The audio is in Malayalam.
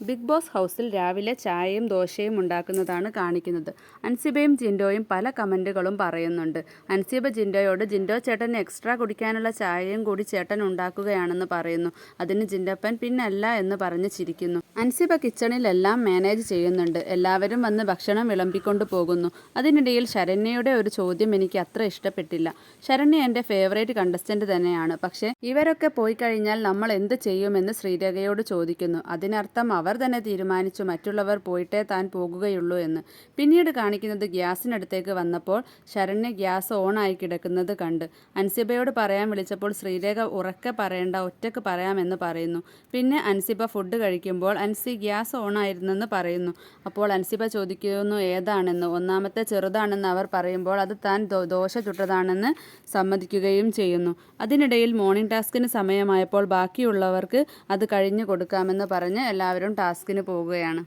ബിഗ് ബോസ് ഹൗസിൽ രാവിലെ ചായയും ദോശയും ഉണ്ടാക്കുന്നതാണ് കാണിക്കുന്നത്. അൻസിബയും ജിൻഡോയും പല കമന്റുകളും പറയുന്നുണ്ട്. അൻസിബ ജിൻഡോയോട് ജിൻഡോ ചേട്ടൻ എക്സ്ട്രാ കുടിക്കാനുള്ള ചായയും കൂടി ചേട്ടൻ ഉണ്ടാക്കുകയാണെന്ന് പറയുന്നു. അതിന് ജിൻഡപ്പൻ പിന്നല്ല എന്ന് പറഞ്ഞ് ചിരിക്കുന്നു. അൻസിബ കിച്ചണിലെല്ലാം മാനേജ് ചെയ്യുന്നുണ്ട്. എല്ലാവരും വന്ന് ഭക്ഷണം വിളമ്പിക്കൊണ്ട് പോകുന്നു. അതിനിടയിൽ ശരണ്യയുടെ ഒരു ചോദ്യം എനിക്ക് അത്ര ഇഷ്ടപ്പെട്ടില്ല. ശരണ്യ എന്റെ ഫേവറേറ്റ് കണ്ടസ്റ്റന്റ് തന്നെയാണ്. പക്ഷേ ഇവരൊക്കെ പോയി കഴിഞ്ഞാൽ നമ്മൾ എന്ത് ചെയ്യുമെന്ന് ശ്രീരേഖയോട് ചോദിക്കുന്നു. അതിനർത്ഥം അവർ തന്നെ തീരുമാനിച്ചു മറ്റുള്ളവർ പോയിട്ടേ താൻ പോകുകയുള്ളൂ എന്ന്. പിന്നീട് കാണിക്കുന്നത് ഗ്യാസിനടുത്തേക്ക് വന്നപ്പോൾ ശരണ്യ ഗ്യാസ് ഓണായി കിടക്കുന്നത് കണ്ട്. അൻസിബയോട് പറയാൻ വിളിച്ചപ്പോൾ ശ്രീരേഖ ഉറക്കെ പറയേണ്ട ഒറ്റയ്ക്ക് പറയാമെന്ന് പറയുന്നു. പിന്നെ അൻസിബ ഫുഡ് കഴിക്കുമ്പോൾ അൻസി ഗ്യാസ് ഓണായിരുന്നെന്ന് പറയുന്നു. അപ്പോൾ അൻസിബ ചോദിക്കുന്നു ഏതാണെന്ന്? ഒന്നാമത്തെ ചെറുതാണെന്ന് അവർ പറയുമ്പോൾ അത് താൻ ദോശ ചുട്ടതാണെന്ന് സമ്മതിക്കുകയും ചെയ്യുന്നു. അതിനിടയിൽ മോർണിംഗ് ടാസ്കിന് സമയമായപ്പോൾ ബാക്കിയുള്ളവർക്ക് അത് കഴിഞ്ഞു കൊടുക്കാമെന്ന് പറഞ്ഞ് എല്ലാവരും ടാസ്കിന് പോവുകയാണ്